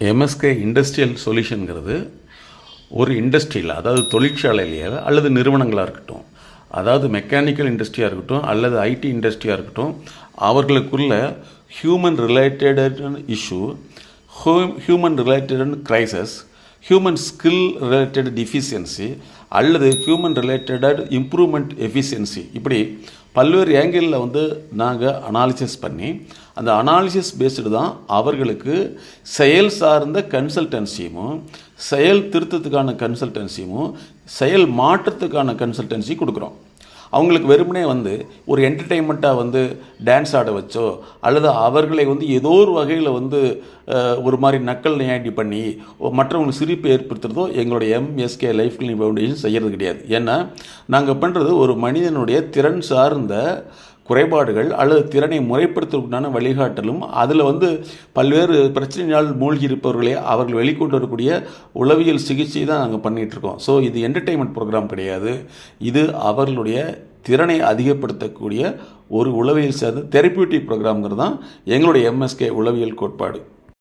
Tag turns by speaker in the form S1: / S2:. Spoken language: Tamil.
S1: எம்எஸ்கே இண்டஸ்ட்ரியல் சொல்யூஷனுங்கிறது ஒரு இண்டஸ்ட்ரியில் அதாவது தொழிற்சாலையிலேயே அல்லது நிறுவனங்களாக இருக்கட்டும் அதாவது மெக்கானிக்கல் இண்டஸ்ட்ரியாக இருக்கட்டும் அல்லது ஐடி இண்டஸ்ட்ரியாக இருக்கட்டும் அவர்களுக்குள்ள human related issue human related crisis human skill related deficiency அல்லது ஹியூமன் ரிலேட்டட் இம்ப்ரூவ்மெண்ட் எஃபிஷியன்சி இப்படி பல்வேறு ஏங்கிளில் வந்து நாங்கள் அனாலிசிஸ் பண்ணி அந்த அனாலிசிஸ் பேஸ்டு தான் அவர்களுக்கு செயல் சார்ந்த கன்சல்டன்சியும் செயல் திருத்தத்துக்கான கன்சல்டன்சியும் செயல் மாற்றத்துக்கான கன்சல்டன்சி கொடுக்குறோம். அவங்களுக்கு வெறுமனே வந்து ஒரு என்டர்டெயின்மெண்ட்டாக வந்து டான்ஸ் ஆட வச்சோ அல்லது அவர்களை வந்து ஏதோ ஒரு வகையில் வந்து ஒரு மாதிரி நக்கல் நியாண்டி பண்ணி மற்றவங்களுக்கு சிரிப்பு ஏற்படுத்துறதோ எங்களுடைய எம்எஸ்கே லைஃப் கிளினிக் ஃபவுண்டேஷன் செய்கிறது கிடையாது. ஏன்னா நாங்கள் பண்ணுறது ஒரு மனிதனுடைய திறன் சார்ந்த குறைபாடுகள் அல்லது திறனை முறைப்படுத்துவதற்குண்டான வழிகாட்டலும் அதில் வந்து பல்வேறு பிரச்சனையால் மூழ்கி இருப்பவர்களை அவர்கள் வெளிக்கொண்டு வரக்கூடிய உளவியல் சிகிச்சை தான் நாங்கள் பண்ணிகிட்ருக்கோம் ஸோ இது என்டர்டெயின்மெண்ட் ப்ரோக்ராம் கிடையாது. இது அவர்களுடைய திறனை அதிகப்படுத்தக்கூடிய ஒரு உளவியல் சேர்ந்த தெரப்பியூட்டிக் ப்ரோக்ராம்ங்கிறது தான் எங்களுடைய எம்எஸ்கே உளவியல் கோட்பாடு.